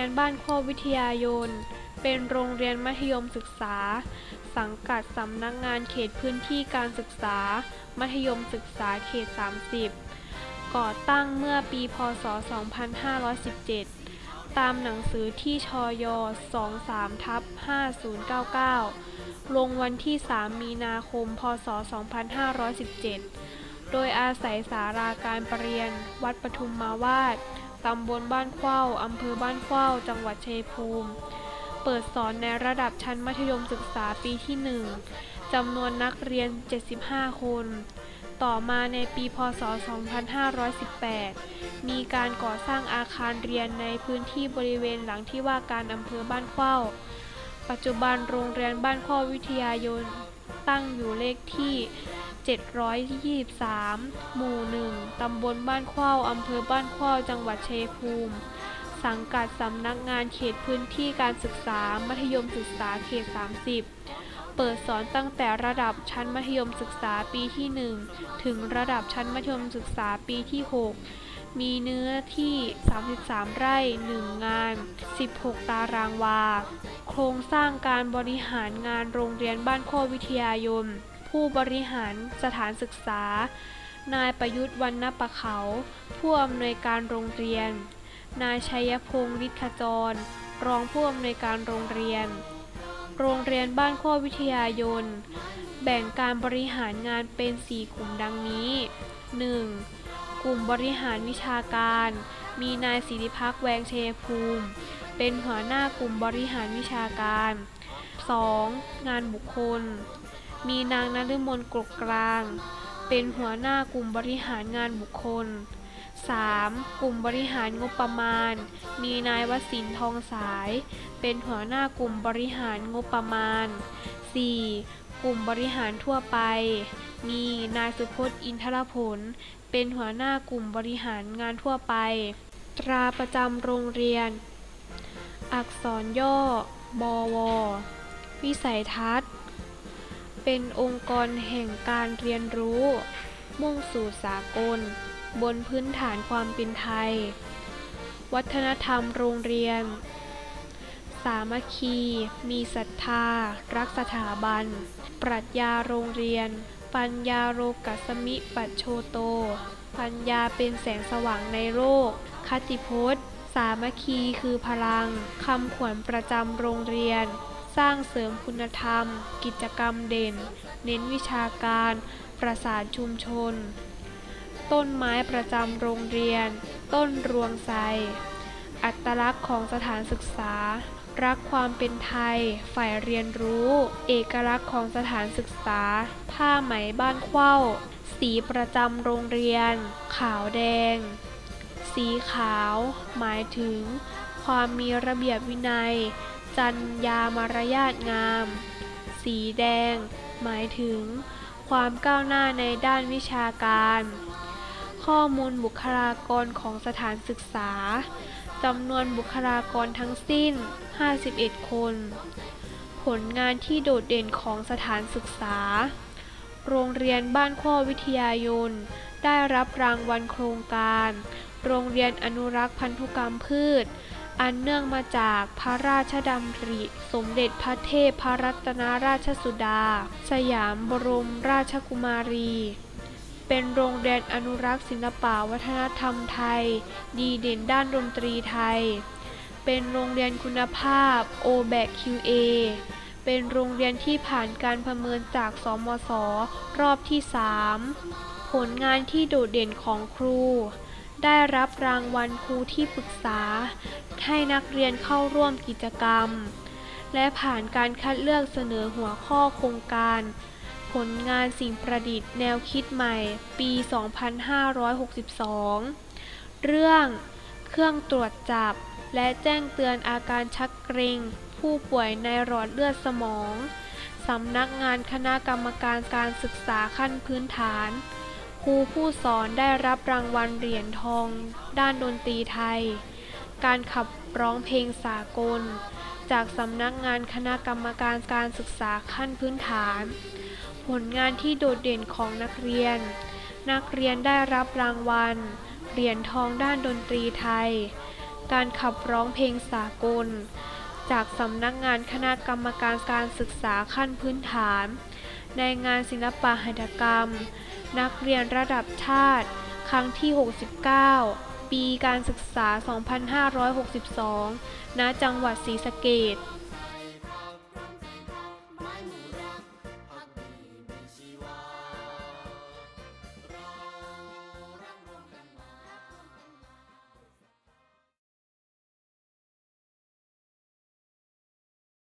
ยนบ้านข้อวิทยายน เป็นโรงเรียนมัธยมศึกษา สังกัดสำนักงานเขตพื้นที่การศึกษา มัธยมศึกษาเขต 30 ก่อตั้งเมื่อปีพ.ศ.2517 ตามหนังสือที่ชย 23ทับ5099 ลงวันที่ 3 มีนาคม พ.ศ.2517 โดยอาศัยศาลาการประเรียน วัดปทุมมาวาด ตำบลบ้านเข้าอำเภอบ้านเข้าจังหวัดชัยภูมิ เปิดสอนในระดับชั้นมัธยมศึกษาปีที่ 1จำนวนนักเรียน 75 คน ต่อมาในปีพ.ศ.2518 มีการก่อสร้างอาคารเรียนในพื้นที่บริเวณหลังที่ว่าการอำเภอบ้านเข้า ปัจจุบันโรงเรียนบ้านเข้าวิทยายนตั้งอยู่เลขที่ 723 หมู่ 1 ตำบลบ้านเข้าอำเภอบ้านเข้าจังหวัดชัยภูมิ สังกัดสำนักงานเขตพื้นที่การศึกษา มัธยมศึกษาเขต 30 เปิดสอนตั้งแต่ระดับชั้นมัธยมศึกษาปีที่ 1 ถึงระดับชั้นมัธยมศึกษาปีที่ 6 มีเนื้อที่ 33 ไร่ 1 งาน 16 ตารางวา โครงสร้างการบริหารงานโรงเรียนบ้านโควิทยายน ผู้บริหารสถานศึกษา นายประยุทธ์วรรณประเขา ผู้อำนวยการโรงเรียน นายชัยพงษ์ฤทขจร รองผู้อำนวยการโรงเรียน โรงเรียนบ้านโคกวิทยายน แบ่งการบริหารงานเป็น 4 กลุ่มดังนี้ 1. กลุ่มบริหารวิชาการ มีนายศิริพักษ์แวงเชยภูมิ เป็นหัวหน้ากลุ่มบริหารวิชาการ 2. งานบุคคล มีนางนฤมลกรกกลาง เป็นหัวหน้ากลุ่มบริหารงานบุคคล 3. กลุ่มบริหารงบประมาณ มีนายวสินทองสาย เป็นหัวหน้ากลุ่มบริหารงบประมาณ 4. กลุ่มบริหารทั่วไป มีนายสุพจน์อินทรผล เป็นหัวหน้ากลุ่มบริหารงานทั่วไป ตราประจำโรงเรียน อักษรย่อ บว วิสัยทัศน์ เป็นองค์กรแห่งการเรียนรู้ มุ่งสู่สากล บนพื้นฐานความเป็นไทย วัฒนธรรมโรงเรียน สามัคคี มีศรัทธา รักสถาบัน ปรัชญาโรงเรียน ปัญญาโรกัสมิปัชโชโต ปัญญาเป็นแสงสว่างในโลก คติพจน์ สามัคคีคือพลัง คำขวัญประจำโรงเรียน สร้างเสริมคุณธรรม กิจกรรมเด่น เน้นวิชาการ ประสานชุมชน ต้นไม้ประจำโรงเรียน ต้นรวงไทรอัตลักษณ์ของสถานศึกษา รักความเป็นไทย ฝ่ายเรียนรู้ เอกลักษณ์ของสถานศึกษา ผ้าไหมบ้านเข้า สีประจำโรงเรียน ขาวแดง สีขาว หมายถึง ความมีระเบียบวินัย จรรยามารยาทงาม สีแดง หมายถึง ความก้าวหน้าในด้านวิชาการ ข้อมูลบุคลากรของสถานศึกษาจำนวนบุคลากรทั้งสิ้น 51 คน ผลงานที่โดดเด่นของสถานศึกษา โรงเรียนบ้านข้อวิทยายน ได้รับรางวัลโครงการ โรงเรียนอนุรักษ์พันธุกรรมพืช อันเนื่องมาจากพระราชดำริ สมเด็จพระเทพพรัตนราชสุดา สยามบรมราชกุมารี เป็นโรงเรียนอนุรักษ์ศิลปวัฒนธรรมไทย ดีเด่นด้านดนตรีไทย เป็นโรงเรียนคุณภาพ o b a c QA เป็นโรงเรียนที่ผ่านการประเมินจากสมศรอบที่ 3 ผลงานที่โดดเด่นของครู ได้รับรางวัลครูที่ปรึกษา ให้นักเรียนเข้าร่วมกิจกรรม และผ่านการคัดเลือกเสนอหัวข้อโครงการ ผลงานสิ่งประดิษฐ์แนวคิดใหม่ ปี 2562 เรื่อง เครื่องตรวจจับ และแจ้งเตือนอาการชักเกร็ง ผู้ป่วยในหลอดเลือดสมอง สำนักงานคณะกรรมการการศึกษาขั้นพื้นฐานครูผู้สอนได้รับรางวัลเหรียญทอง ด้านดนตรีไทย การขับร้องเพลงสากล จากสำนักงานคณะกรรมการการศึกษาขั้นพื้นฐาน ผลงานที่โดดเด่นของนักเรียน นักเรียนได้รับรางวัล เหรียญทองด้านดนตรีไทย การขับร้องเพลงสากล จากสำนักงานคณะกรรมการการศึกษาขั้นพื้นฐาน ในงานศิลปะหัตถกรรม นักเรียนระดับชาติ ครั้งที่ 69 ปีการศึกษา 2562 ณ จังหวัดศรีสะเกษ